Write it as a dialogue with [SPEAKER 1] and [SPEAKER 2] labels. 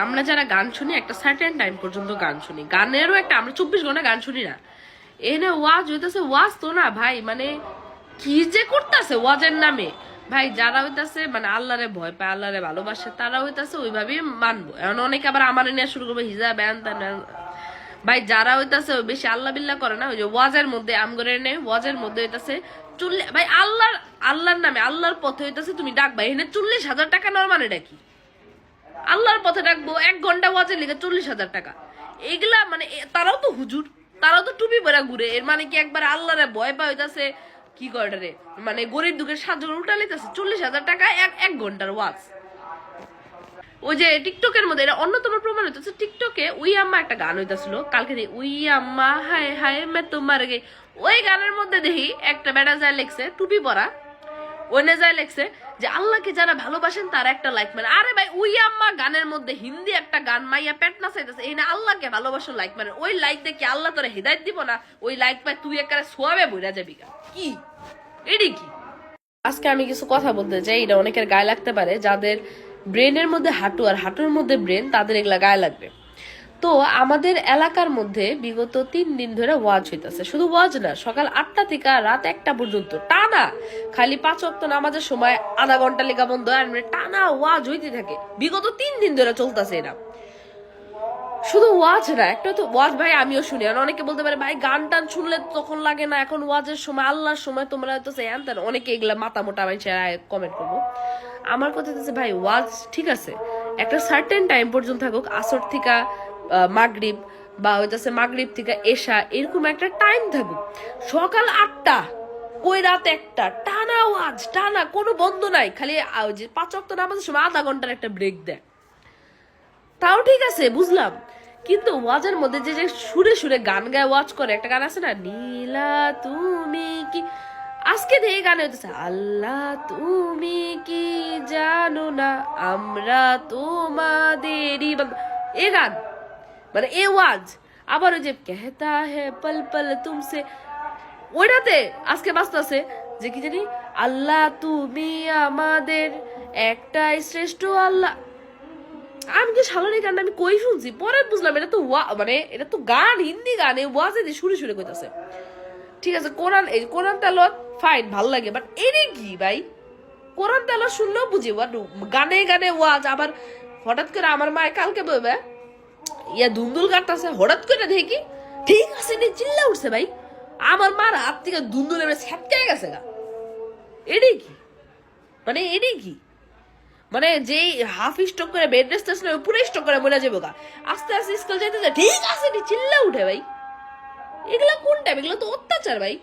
[SPEAKER 1] আমরা যারা গান শুনি, একটা সার্টেন টাইম পর্যন্ত গান শুনি। গানেরও একটা, আমরা চব্বিশ ঘণ্টা গান শুনি না। এনে ওয়াজ হইতেছে, ওয়াজ তো না ভাই মানে কি যে করতেছে ওয়াজের নামে। ভাই, যারা হইতাছে মানে আল্লাহরে ভয় পায়, আল্লাহরে ভালোবাসে, তারা হইতাছে ওইভাবেই মানবো। এখন অনেকে আবার আমার নিয়ে শুরু করবে হিজা ব্যান ভাই, যারা হইতাছে বেশি আল্লাহ বিল্লাহ করে না, ওই যে ওয়াজের মধ্যে আমগরে নেই ওয়াজের মধ্যে হইতাছে চল্লিশ ভাই, আল্লাহর আল্লাহর নামে, আল্লাহর পথে হইতাছে, তুমি ডাকবা এখানে চল্লিশ হাজার টাকা নেওয়ার মানে ডাকি পথে রাখব, এক ঘণ্টা ওয়াজের লিগে চল্লিশ হাজার টাকা। এগুলা মানে তারাও তো হুজুর, তারাও তো টুপি পরা ঘুরে। এর মানে কি একবার আল্লাহরে ভয় পাই হইতাছে, কি করে রে মানে গরিব দুঃখের সাহায্য উল্টা লিতেছে চল্লিশ হাজার টাকা এক এক ঘণ্টার ওয়াজ ওই যে টিকটকের মধ্যে, এটা অন্যতম প্রমাণ হইতেছে, টিকটকে উই আম্মা একটা গান হইতাছিল। কালকে দেখি, উই আম্মা, হায় হায়, মে তোমার গে। ওই গানের মধ্যে দেখি একটা বেটা যায় লেখছে, টুপি পরা। ওনে যায় লেখছে যে আল্লাহকে যারা ভালোবাসেন তারা একটা লাইক মানে। আরে ভাই উই আম্মা গানের মধ্যে হিন্দি একটা গান মাইয়া পেট না চাইতেছে এই না আল্লাহকে ভালোবাসো লাইক মানে। ওই লাইক দেখে আল্লাহ তোরা হৃদায়ত দিব না, ওই লাইক পাই তুই একারে সোয়াবে বইরা যাবি। কি? এডি কি? আজকে আমি কিছু কথা বলতে চাই, এটা অনেকের গায়ে লাগতে পারে, যাদের ব্রেনের মধ্যে হাঁটু আর হাঁটুর মধ্যে ব্রেন তাদের এগুলা গায়ে লাগবে। তো আমাদের এলাকার মধ্যে বিগত তিন দিন ধরে ওয়াজ হইতাছে। শুধু ওয়াজ না, সকাল আটটা থেকে রাত একটা পর্যন্ত টানা খালি পাঁচ অক্ত নামাজের সময় আধা ঘণ্টা লেখা বন্ধ, আর টানা ওয়াজ হইতে থাকে। বিগত তিন দিন ধরে চলতেছে এরা শুধু ওয়াজ না, একটা তো ওয়াজ ভাই আমিও শুনি, আর অনেকে বলতে পারে, ভাই গান টান শুনলে তখন লাগে না, এখন ওয়াজের সময়, আল্লাহর সময় তোমরা হয়তো তেন অনেকে এগুলা মাথা মোটা মানুষ কমেন্ট করব। আমার কথা হচ্ছে ভাই, ওয়াজ ঠিক আছে একটা সার্টেন টাইম পর্যন্ত থাকুক, আসর থেকে মাগরিব বা হইতেছে মাগরিব থেকে এসা এরকম একটা টাইম থাকুক। সকাল আটটা, ওই রাত একটা, টানা ওয়াজ টানা, কোনো বন্ধ নাই, খালি যে পাঁচ অক্ট নামাজের সময় আধা ঘণ্টার একটা ব্রেক দেয়। তাও ঠিক আছে, বুঝলাম। কিন্তু ওয়াজের মধ্যে যে যে সুরে সুরে গান গায় ওয়াজ করে, একটা গান আছে না, নীলা তুমি কি আজকে দিয়ে গানে হইতেছে, আল্লাহ তুমি কি জানো না, আমরা তোমাদেরই এ গান মানে এ ওয়াজ। আবার ওই যে, কেহতা হে পল পল তুমসে ওইটাতে আজকে বাঁচতেছে যে কি জানি, আল্লাহ তুমি আমাদের একটাই শ্রেষ্ঠ আল্লাহ। আমি যে শালারি গান আমি কই শুনছি? পরে বুঝলাম, এটা তো ওয়া মানে এটা তো গান, হিন্দি গান, এই ওয়াজে দিয়ে সুরে সুরে কইতাছে। ঠিক আছে, কোরআন, এই কোরআন তেলত ফাইন ভালো লাগে। বাট এরে কি ভাই? কোরআন তেলত শুনলেও বুঝি গানে গানে ওয়াজ, আবার হঠাৎ করে আমার মায়ে কালকে বলবে, ইয়া দুন্দুল কাটতেছে হঠাৎ করে দেখি, ঠিক আছে নি, চিল্লা উঠছে ভাই। আমার মার হাত থেকে দুন্দুল এবার ছ্যাটকে গেছে গা। এটাই কি? মানে এটাই কি? মানে যেই হাফ স্টক করে বেড রেস্ট আসলে পুরো স্টক করে মরে যাব গা। আস্তে আস্তে স্কুল যায় ঠিক আছে নি, চিল্লা উঠে ভাই। এগুলা কোন টাইম এগুলো তো অত্যাচার ভাই।